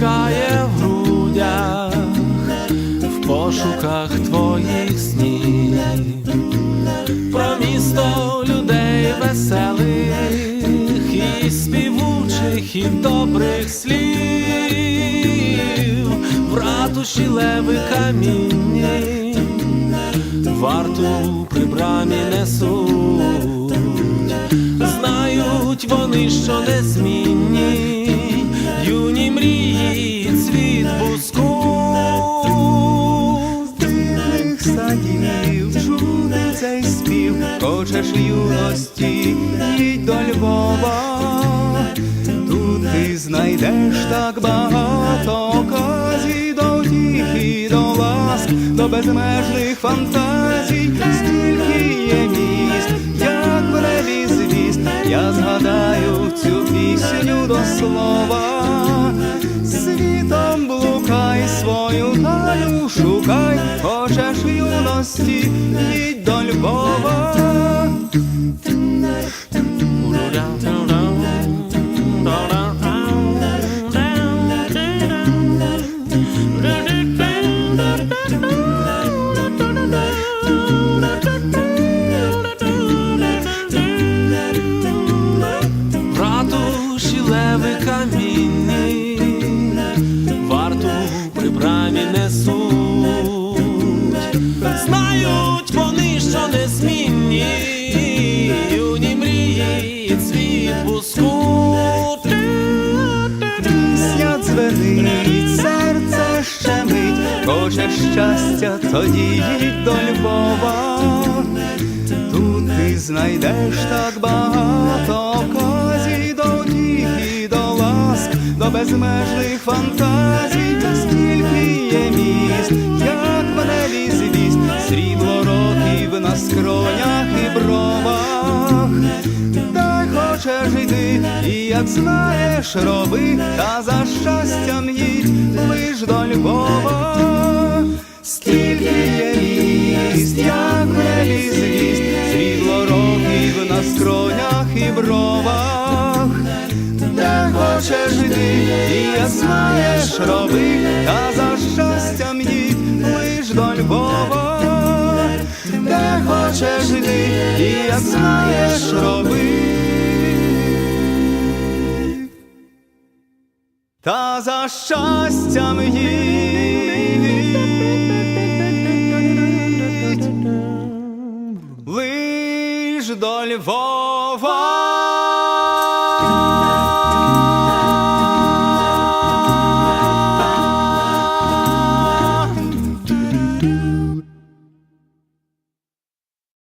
стискає в грудях, в пошуках твоїх снів, про місто людей веселих і співучих, і добрих слів, в ратуші леви камінні, варту при брамі несуть, знають вони, що незмінні, юні мрії, цвіт буску. Дивних садів чути цей спів, хочеш юності, їдь до Львова, тут ти знайдеш так багато оказій до втіхи, до ласк, до безмежних фантазій, до слова. Світом блукай свою талю шукай, хочеш юності, їдь до Львова. Несуть, знають вони, що незмінні, юні мрії, цвіт буску. Пісня дзвенить, серце щемить, хочеш щастя, тоді їдь до Львова. Тут ти знайдеш так багато оказій до втіхи, до ласк, до безмежних фантазій, скільки Дай хочеш йти, і як знаєш, роби, та за щастям їдь лиш до Львова. Скільки є міст, як в небі звіст, срібло років на скронях і бровах. Де хочеш йти, і як знаєш, роби, та за і як знаєш, роби. Та за щастям їдь лиш до Львова.